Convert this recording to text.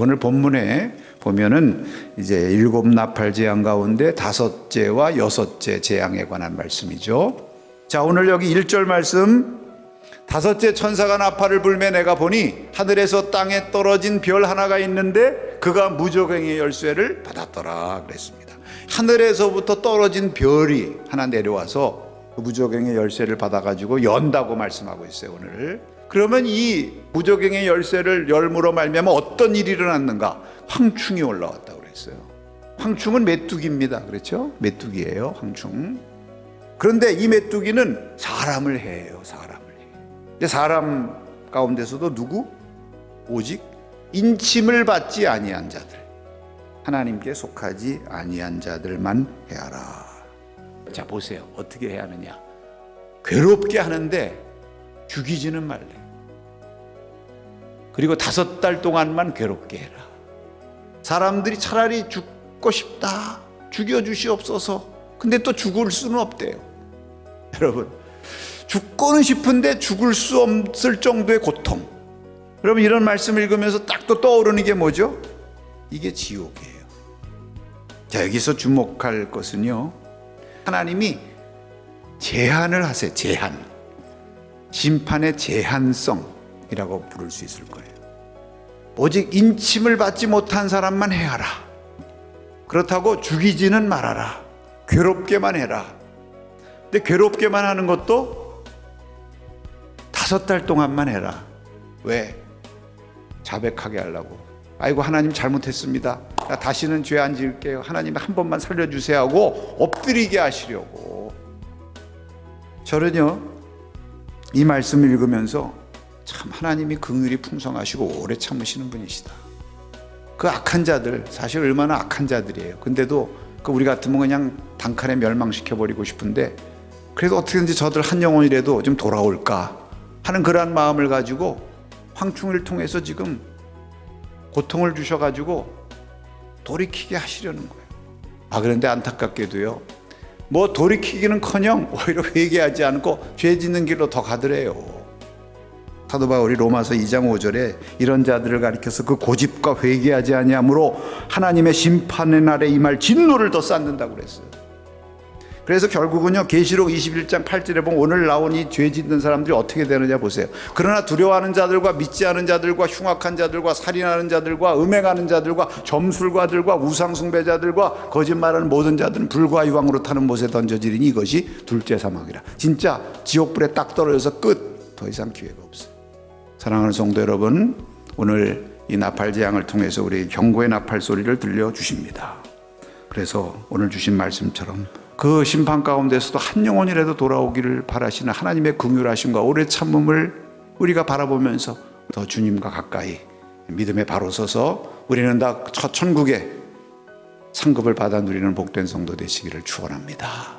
오늘 본문에 보면은 이제 일곱 나팔 재앙 가운데 다섯째와 여섯째 재앙에 관한 말씀이죠. 자, 오늘 여기 1절 말씀 다섯째 천사가 나팔을 불매 내가 보니 하늘에서 땅에 떨어진 별 하나가 있는데 그가 무적행의 열쇠를 받았더라 그랬습니다. 하늘에서부터 떨어진 별이 하나 내려와서 그 무적행의 열쇠를 받아가지고 연다고 말씀하고 있어요 오늘. 그러면 이 무적행의 열쇠를 열므로 말미암아 어떤 일이 일어났는가? 황충이 올라왔다고 그랬어요. 황충은 메뚜기입니다. 그렇죠? 메뚜기예요. 황충. 그런데 이 메뚜기는 사람을 해요. 사람을. 근데 사람 가운데서도 누구? 오직 인침을 받지 아니한 자들. 하나님께 속하지 아니한 자들만 해하라. 자 보세요. 어떻게 해야 하느냐? 괴롭게 하는데 죽이지는 말래. 그리고 다섯 달 동안만 괴롭게 해라. 사람들이 차라리 죽고 싶다. 죽여주시옵소서. 근데 또 죽을 수는 없대요. 여러분, 죽고는 싶은데 죽을 수 없을 정도의 고통. 여러분, 이런 말씀을 읽으면서 딱 또 떠오르는 게 뭐죠? 이게 지옥이에요. 자, 여기서 주목할 것은요. 하나님이 제한을 하세요. 제한. 심판의 제한성이라고 부를 수 있을 거예요. 오직 인침을 받지 못한 사람만 해하라. 그렇다고 죽이지는 말아라. 괴롭게만 해라. 근데 괴롭게만 하는 것도 다섯 달 동안만 해라. 왜? 자백하게 하려고. 아이고 하나님 잘못했습니다. 나 다시는 죄 안 지을게요. 하나님 한 번만 살려주세요 하고 엎드리게 하시려고. 저는요 이 말씀 읽으면서 참 하나님이 긍휼이 풍성하시고 오래 참으시는 분이시다. 그 악한 자들 사실 얼마나 악한 자들이에요. 근데도 그 우리 같으면 그냥 단칸에 멸망시켜 버리고 싶은데 그래도 어떻게든지 저들 한 영혼이라도 좀 돌아올까 하는 그러한 마음을 가지고 황충을 통해서 지금 고통을 주셔가지고 돌이키게 하시려는 거예요. 아 그런데 안타깝게도요. 뭐 돌이키기는커녕 오히려 회개하지 않고 죄 짓는 길로 더 가더래요. 사도 바울이 로마서 2장 5절에 이런 자들을 가리켜서 그 고집과 회개하지 아니함으로 하나님의 심판의 날에 임할 진노를 더 쌓는다고 그랬어요. 그래서 결국은요 계시록 21장 8절에 보면 오늘 나온 이 죄 짓는 사람들이 어떻게 되느냐 보세요. 그러나 두려워하는 자들과 믿지 않은 자들과 흉악한 자들과 살인하는 자들과 음행하는 자들과 점술가들과 우상 숭배자들과 거짓말하는 모든 자들은 불과 유황으로 타는 못에 던져지리니 이것이 둘째 사망이라. 진짜 지옥불에 딱 떨어져서 끝. 더 이상 기회가 없어요. 사랑하는 성도 여러분, 오늘 이 나팔 재앙을 통해서 우리 경고의 나팔 소리를 들려 주십니다. 그래서 오늘 주신 말씀처럼 그 심판 가운데서도 한 영혼이라도 돌아오기를 바라시는 하나님의 긍휼하심과 오래 참음을 우리가 바라보면서 더 주님과 가까이 믿음에 바로 서서 우리는 다첫 천국에 상급을 받아 누리는 복된 성도 되시기를 축원합니다.